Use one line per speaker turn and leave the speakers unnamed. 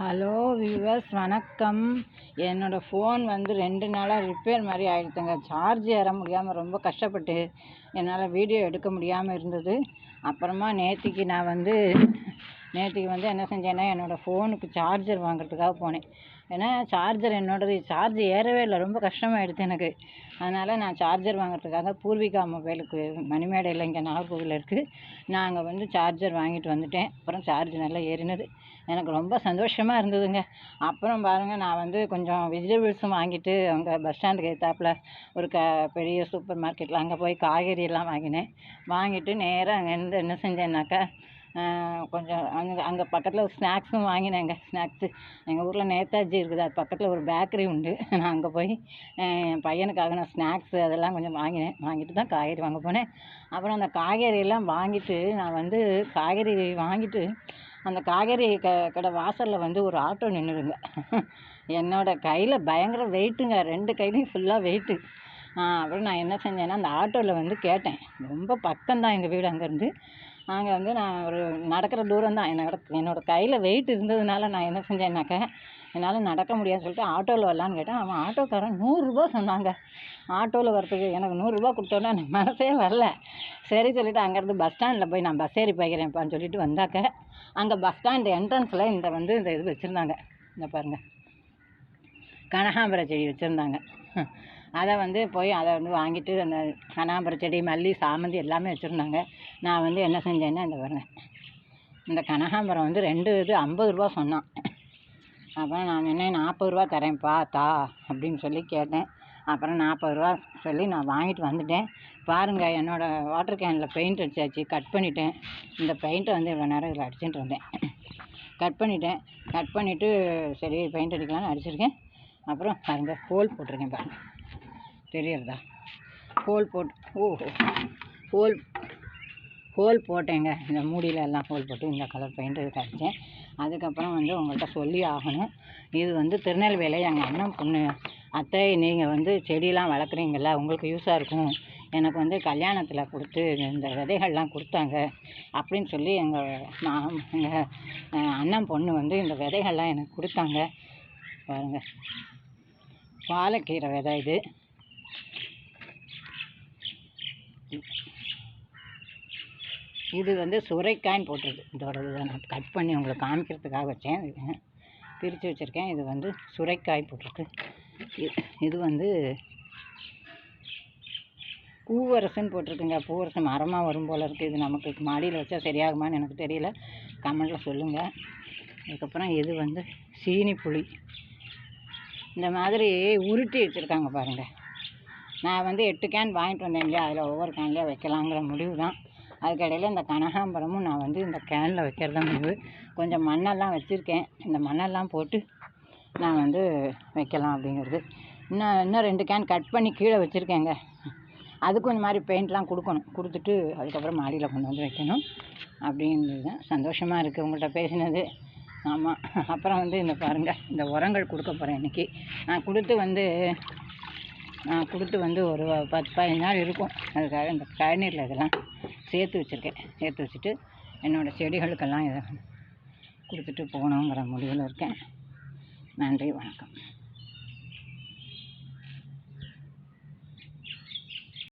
Hello viewers வணக்கம். என்னோடய phone வந்து ரெண்டு நாளாக ரிப்பேர் மாதிரி ஆகிடுச்சுங்க சார்ஜ் ஏற முடியாமல் ரொம்ப கஷ்டப்பட்டு என்னால் வீடியோ எடுக்க முடியாமல் இருந்தது. அப்புறமா நேற்றுக்கு நான் வந்து நேற்றுக்கு வந்து என்ன செஞ்சேன்னா என்னோடய ஃபோனுக்கு சார்ஜர் வாங்குறதுக்காக போனேன். ஏன்னா சார்ஜர் என்னோடது சார்ஜ் ஏறவே இல்லை. ரொம்ப கஷ்டமாயிடுது எனக்கு. அதனால் நான் சார்ஜர் வாங்குறதுக்காக பூர்விகா மொபைலுக்கு மணிமேடையில் இங்கே நாகர்கோவில் இருக்குது நான் அங்கே வந்து சார்ஜர் வாங்கிட்டு வந்துட்டேன். அப்புறம் சார்ஜ் நல்லா ஏறினது. எனக்கு ரொம்ப சந்தோஷமாக இருந்ததுங்க. அப்புறம் பாருங்கள் நான் வந்து கொஞ்சம் வெஜிடபிள்ஸும் வாங்கிட்டு அங்கே பஸ் ஸ்டாண்டுக்கு எதித்தாப்புல ஒரு க பெரிய சூப்பர் மார்க்கெட்டில் அங்கே போய் காய்கறி எல்லாம் வாங்கினேன். வாங்கிட்டு நேராக அங்கேருந்து என்ன செஞ்சேன்னாக்கா கொஞ்சம் அங்கே அங்கே பக்கத்தில் ஒரு ஸ்நாக்ஸும் வாங்கினேங்க. ஸ்நாக்ஸு எங்கள் ஊரில் நேதாஜி இருக்குது. அது பக்கத்தில் ஒரு பேக்கரி உண்டு. நான் அங்கே போய் என் பையனுக்காக நான் ஸ்நாக்ஸு அதெல்லாம் கொஞ்சம் வாங்கினேன். வாங்கிட்டு தான் காய்கறி வாங்க போனேன். அப்புறம் அந்த காய்கறியெல்லாம் வாங்கிட்டு நான் வந்து காய்கறி வாங்கிட்டு அந்த காய்கறி க கடை வாசலில் வந்து ஒரு ஆட்டோ நின்றுடுங்க என்னோடய கையில் பயங்கர வெயிட்டுங்க ரெண்டு கையிலையும் ஃபுல்லாக வெயிட்டு அப்புறம் நான் என்ன செஞ்சேன்னா அந்த ஆட்டோவில் வந்து கேட்டேன். ரொம்ப பக்கம்தான் எங்கள் வீடு அங்கேருந்து. நாங்கள் வந்து நான் ஒரு நடக்கிற தூரம் தான் என்னோட என்னோட கையில் வெயிட் இருந்ததுனால நான் என்ன செஞ்சேன்னாக்க என்னால் நடக்க முடியாதுன்னு சொல்லிட்டு ஆட்டோவில் வரலான்னு கேட்டேன். அவன் ஆட்டோக்காரன் நூறுரூபா சொன்னாங்க. ஆட்டோவில் வரத்துக்கு எனக்கு நூறுரூபா கொடுத்தோன்னா எனக்கு மனசே வரல. சரி சொல்லிவிட்டு அங்கேருந்து பஸ் ஸ்டாண்டில் போய் நான் பஸ் ஏறி போய்க்கிறேன்ப்பான்னு சொல்லிட்டு வந்தாக்க அங்கே பஸ் ஸ்டாண்டு என்ட்ரன்ஸில் இந்த வந்து இந்த இது வச்சுருந்தாங்க. இந்த பாருங்கள் கனகாம்பர செடி வச்சுருந்தாங்க. அதை வந்து போய் அதை வந்து வாங்கிட்டு அந்த கனகாம்பர செடி மல்லி சாமந்தி எல்லாமே வச்சுருந்தாங்க. நான் வந்து என்ன செஞ்சேன்னா இந்த வரேன் இந்த கனகாம்பரம் வந்து ரெண்டு இது ஐம்பது ரூபா சொன்னான். அப்புறம் நான் என்ன நாற்பது ரூபா தரேன்ப்பா தா அப்படின்னு சொல்லி கேட்டேன். அப்புறம் நாற்பது ரூபா சொல்லி நான் வாங்கிட்டு வந்துட்டேன். பாருங்கள் என்னோடய வாட்டர் கேனில் பெயிண்ட் அடிச்சாச்சு கட் பண்ணிட்டேன். இந்த பெயிண்ட்டை வந்து இவ்வளோ நேரம் இதில் அடிச்சுட்டு இருந்தேன். கட் பண்ணிட்டேன். கட் பண்ணிவிட்டு சரி பெயிண்ட் அடிக்கலாம்னு அடிச்சிருக்கேன். அப்புறம் பாருங்கள் ஹோல் போட்டிருக்கேன் பாருங்கள் தெரியறதா? ஹோல் போட்டு ஓ ஹோல் ஹோல் போட்டேங்க. இந்த மூடியில் எல்லாம் ஹோல் போட்டு இந்த கலர் பெயிண்ட் இதுக்கு அடித்தேன். அதுக்கப்புறம் வந்து உங்கள்கிட்ட சொல்லி ஆகணும். இது வந்து திருநெல்வேலி எங்கள் அண்ணன் பொண்ணு அத்தை நீங்கள் வந்து செடியெலாம் வளர்க்குறீங்கள்ல உங்களுக்கு யூஸாக இருக்கும். எனக்கு வந்து கல்யாணத்தில் கொடுத்து இந்த விதைகள்லாம் கொடுத்தாங்க அப்படின்னு சொல்லி எங்கள் நான் எங்கள் அண்ணன் பொண்ணு வந்து இந்த விதைகள்லாம் எனக்கு கொடுத்தாங்க. பாருங்கள் பாலக்கீரை விதை இது. இது வந்து சுரைக்காய்ன்னு போட்டிருக்கு. இதோட இதை நான் கட் பண்ணி உங்களுக்கு காமிக்கிறதுக்காக வச்சேன். பிரித்து வச்சுருக்கேன். இது வந்து சுரைக்காய் போட்டிருக்கு. இது வந்து பூவரசுன்னு போட்டிருக்குங்க. பூவரசு மரமாக வரும் போல் இருக்குது இது நமக்கு மாடியில் வச்சா சரியாகுமான்னு எனக்கு தெரியல. கமெண்டில் சொல்லுங்கள் அதுக்கப்புறம் இது வந்து சீனி புளி இந்த மாதிரி உருட்டி வச்சுருக்காங்க பாருங்கள் நான் வந்து எட்டு கேன் வாங்கிட்டு வந்தேன் இல்லையா? அதில் ஒவ்வொரு கேன்லேயே வைக்கலாங்கிற முடிவு தான் அதுக்கடையில் இந்த கனகாம்பரமும் நான் வந்து இந்த கேனில் வைக்கிறதா முடிவு. கொஞ்சம் மண்ணெல்லாம் வச்சுருக்கேன். இந்த மண்ணெல்லாம் போட்டு நான் வந்து வைக்கலாம் அப்படிங்கிறது. இன்னும் இன்னும் ரெண்டு கேன் கட் பண்ணி கீழே வச்சுருக்கேங்க. அதுக்கும் இந்த மாதிரி பெயிண்ட்லாம் கொடுக்கணும். கொடுத்துட்டு அதுக்கப்புறம் மாடியில் கொண்டு வந்து வைக்கணும். அப்படின்றது தான். சந்தோஷமாக இருக்குது உங்கள்கிட்ட பேசினது. ஆமாம் அப்புறம் வந்து இந்த பாருங்கள் இந்த உரங்கள் கொடுக்க போகிறேன் இன்றைக்கி நான் கொடுத்து வந்து நான் கொடுத்து வந்து ஒரு பத்து பதினஞ்சு நாள் இருக்கும். அதுக்காக இந்த கழநீரில் இதெல்லாம் சேர்த்து வச்சுருக்கேன். சேர்த்து வச்சுட்டு என்னோடய செடிகளுக்கெல்லாம் இதை கொடுத்துட்டு போகணுங்கிற முடிவில் இருக்கேன். நன்றி வணக்கம்.